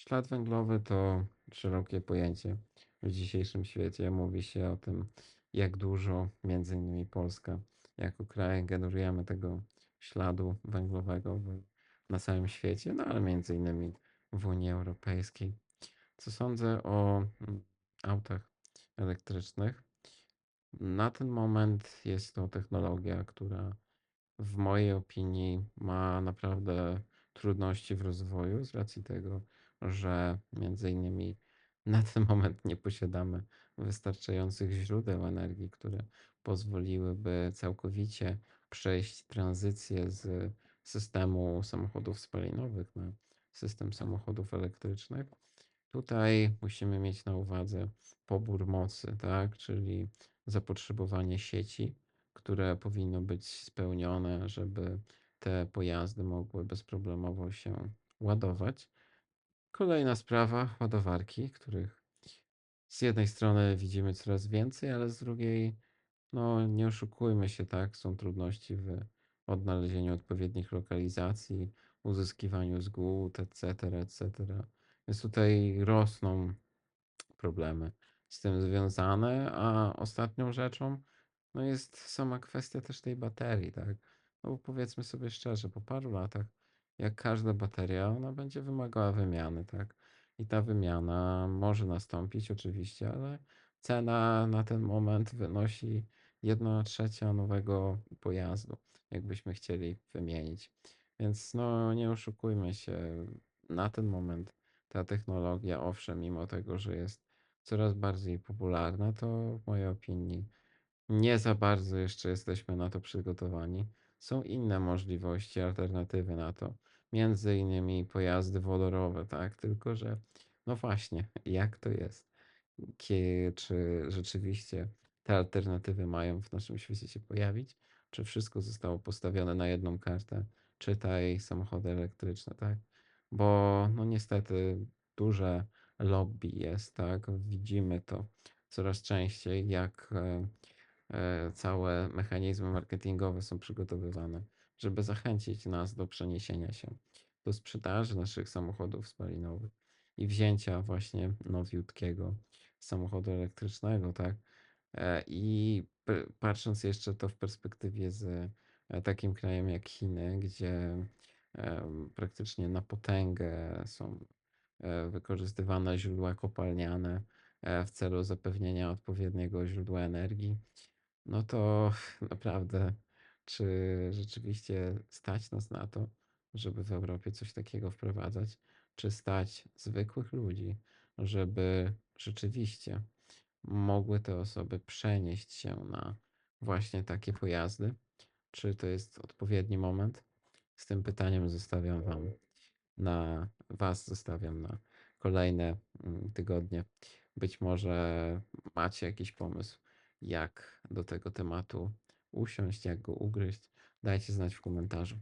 Ślad węglowy to szerokie pojęcie w dzisiejszym świecie. Mówi się o tym, jak dużo, między innymi Polska, jako kraj generujemy tego śladu węglowego na całym świecie, no ale między innymi w Unii Europejskiej. Co sądzę o mm, autach elektrycznych? Na ten moment jest to technologia, która w mojej opinii ma naprawdę trudności w rozwoju z racji tego, że między innymi na ten moment nie posiadamy wystarczających źródeł energii, które pozwoliłyby całkowicie przejść tranzycję z systemu samochodów spalinowych na system samochodów elektrycznych. Tutaj musimy mieć na uwadze pobór mocy, tak? Czyli zapotrzebowanie sieci, które powinno być spełnione, żeby te pojazdy mogły bezproblemowo się ładować. Kolejna sprawa, ładowarki, których z jednej strony widzimy coraz więcej, ale z drugiej, no nie oszukujmy się, tak, są trudności w odnalezieniu odpowiednich lokalizacji, uzyskiwaniu zgód, etc., etc. Więc tutaj rosną problemy z tym związane, a ostatnią rzeczą no jest sama kwestia też tej baterii, tak? No bo powiedzmy sobie szczerze, po paru latach, jak każda bateria, ona będzie wymagała wymiany, tak? I ta wymiana może nastąpić oczywiście, ale cena na ten moment wynosi 1 trzecia nowego pojazdu, jakbyśmy chcieli wymienić. Więc no nie oszukujmy się, na ten moment ta technologia, owszem, mimo tego, że jest coraz bardziej popularna, to w mojej opinii nie za bardzo jeszcze jesteśmy na to przygotowani. Są inne możliwości, alternatywy na to. Między innymi pojazdy wodorowe, tak? Tylko, że no właśnie, jak to jest? Kie, czy rzeczywiście te alternatywy mają w naszym świecie się pojawić? Czy wszystko zostało postawione na jedną kartę? Czytaj samochody elektryczne, tak? Bo no niestety duże lobby jest, tak? Widzimy to coraz częściej, jak e, e, całe mechanizmy marketingowe są przygotowywane, żeby zachęcić nas do przeniesienia się do sprzedaży naszych samochodów spalinowych i wzięcia właśnie nowiutkiego samochodu elektrycznego, tak? E, I patrząc jeszcze to w perspektywie z e, takim krajem jak Chiny, gdzie em, praktycznie na potęgę są e, wykorzystywane źródła kopalniane e, w celu zapewnienia odpowiedniego źródła energii, no to naprawdę, czy rzeczywiście stać nas na to, żeby w Europie coś takiego wprowadzać? Czy stać zwykłych ludzi, żeby rzeczywiście mogły te osoby przenieść się na właśnie takie pojazdy? Czy to jest odpowiedni moment? Z tym pytaniem zostawiam wam na was, zostawiam na kolejne mm, tygodnie. Być może macie jakiś pomysł, jak do tego tematu usiąść, jak go ugryźć. Dajcie znać w komentarzu.